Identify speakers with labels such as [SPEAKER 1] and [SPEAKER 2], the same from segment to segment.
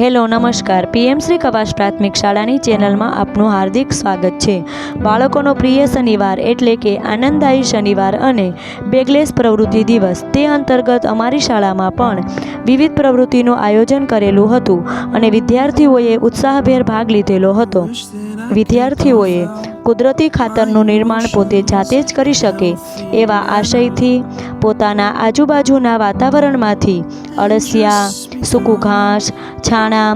[SPEAKER 1] Hello, નમસ્કાર. PM Shri કવાસ પ્રાથમિક શાળાની ચેનલમાં આપનું હાર્દિક સ્વાગત છે. બાળકોનો પ્રિય શનિવાર એટલે કે આનંદદાયી શનિવાર અને બેગલેસ પ્રવૃત્તિ દિવસ. તે અંતર્ગત અમારી શાળામાં પણ વિવિધ પ્રવૃત્તિનું આયોજન કરેલું હતું અને વિદ્યાર્થીઓએ ઉત્સાહભેર ભાગ લીધેલો હતો. વિદ્યાર્થીઓએ કુદરતી ખાતરનું નિર્માણ પોતે જાતે જ કરી શકે એવા આશયથી પોતાના આજુબાજુના વાતાવરણમાંથી અળસિયા સૂકું ઘાસ, છાણા,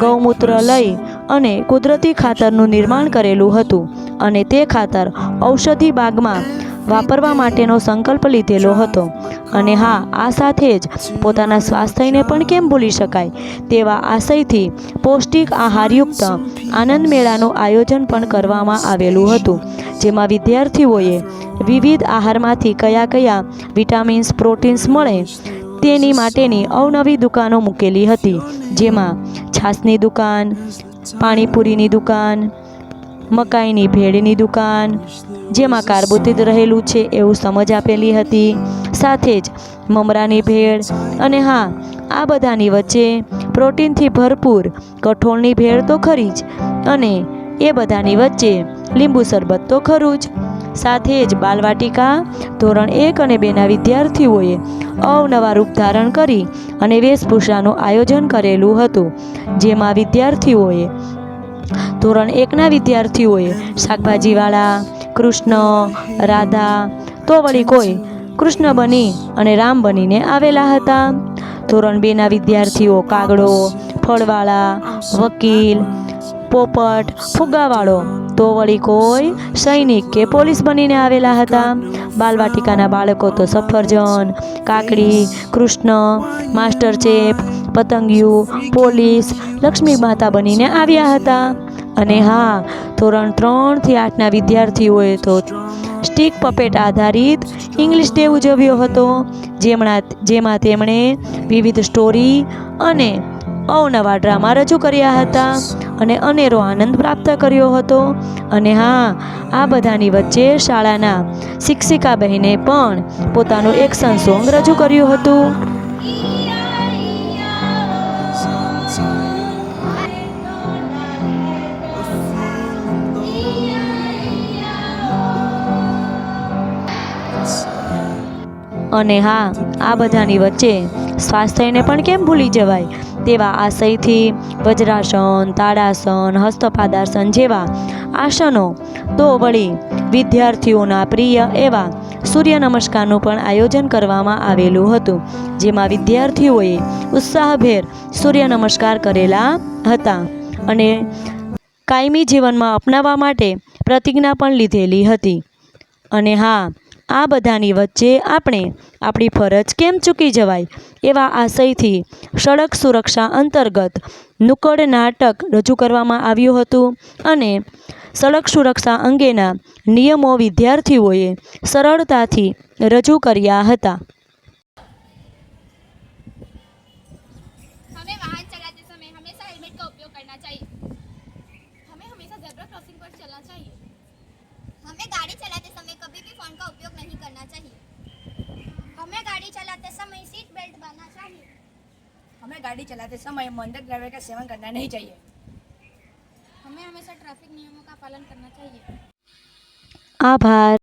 [SPEAKER 1] ગૌમૂત્ર લઈ અને કુદરતી ખાતરનું નિર્માણ કરેલું હતું અને તે ખાતર ઔષધિ બાગમાં વાપરવા માટેનો સંકલ્પ લીધેલો હતો. અને હા, આ સાથે જ પોતાના સ્વાસ્થ્યને પણ કેમ ભૂલી શકાય તેવા આશયથી પૌષ્ટિક આહારયુક્ત આનંદ મેળાનું આયોજન પણ કરવામાં આવેલું હતું, જેમાં વિદ્યાર્થીઓએ વિવિધ આહારમાંથી કયા કયા વિટામિન્સ, પ્રોટીન્સ મળે તેની માટેની અવનવી દુકાનો મૂકેલી હતી, જેમાં છાસની દુકાન, પાણીપુરીની દુકાન, મકાઈની ભેળની દુકાન, જેમાં કાર્બોદિત રહેલું છે એવું સમજ આપેલી હતી. સાથે જ મમરાની ભેળ અને હા, આ બધાની વચ્ચે પ્રોટીનથી ભરપૂર કઠોળની ભેળ તો ખરી જ અને એ બધાની વચ્ચે લીંબુ શરબત તો ખરું જ. સાથે જ બાલવાટિકા ધોરણ એક અને બેના વિદ્યાર્થીઓએ અવનવા રૂપ ધારણ કરી અને વેશભૂષાનું આયોજન કરેલું હતું, જેમાં વિદ્યાર્થીઓએ ધોરણ એકના વિદ્યાર્થીઓએ શાકભાજીવાળા, કૃષ્ણ, રાધા, તો વળી કોઈ કૃષ્ણ બની અને રામ બનીને આવેલા હતા. ધોરણ બેના વિદ્યાર્થીઓ કાગડો, ફળવાળા, વકીલ, પોપટ, ફુગ્ગાવાળો તો વળી કોઈ સૈનિક કે પોલીસ બનીને આવેલા હતા. બાલવાટિકાના બાળકો તો સફરજન, કાકડી, કૃષ્ણ, માસ્ટર ચેપ, પતંગિયું, પોલીસ, લક્ષ્મી માતા બનીને આવ્યા હતા. અને હા, ધોરણ ત્રણથી આઠના વિદ્યાર્થીઓએ તો સ્ટીક પપેટ આધારિત ઇંગ્લિશ ડે ઉજવ્યો હતો, જેમણા જેમાં તેમણે વિવિધ સ્ટોરી અને અવનવા ડ્રામા રજૂ કર્યા હતા. અને અનેરો આનંદ પ્રાપ્ત કર્યો હતો. અને હા, આ બધાની વચ્ચે શાળાના શિક્ષિકા બહેને પણ પોતાનું એક સંસોંગ રજૂ કર્યું હતું. અને હા, આ બધાની વચ્ચે સ્વાસ્થ્યને પણ કેમ ભૂલી જવાય? તેવા આશયથી વજ્રાસન, તાડાસન, હસ્તપાદાસન જેવા આસનો તો વળી વિદ્યાર્થીઓના પ્રિય એવા સૂર્ય નમસ્કારનું પણ આયોજન કરવામાં આવેલું હતું, જેમાં વિદ્યાર્થીઓએ ઉત્સાહભેર સૂર્ય નમસ્કાર કરેલા હતા અને કાયમી જીવનમાં અપનાવવા માટે પ્રતિજ્ઞા પણ લીધેલી હતી. અને હા આ બધાની વચ્ચે આપણે આપણી ફરજ કેમ ચૂકી જવાય એવા આશયથી સડક સુરક્ષા અંતર્ગત નુક્કડ નાટક રજૂ કરવામાં આવ્યું હતું અને સડક સુરક્ષા અંગેના નિયમો વિદ્યાર્થીઓએ સરળતાથી રજૂ કર્યા હતા
[SPEAKER 2] हमें वाहन चलाते समय हमेशा हेलमेट का उपयोग करना चाहिए हमें हमेशा जेब्रा क्रॉसिंग पर चलना चाहिए
[SPEAKER 3] हमें गाड़ी चलाते समय कभी भी फोन का उपयोग गाड़ी चलाते समय
[SPEAKER 4] मंदक द्रव्य का सेवन करना नहीं चाहिए
[SPEAKER 2] हमें हमेशा ट्रैफिक नियमों का पालन करना चाहिए
[SPEAKER 1] आभार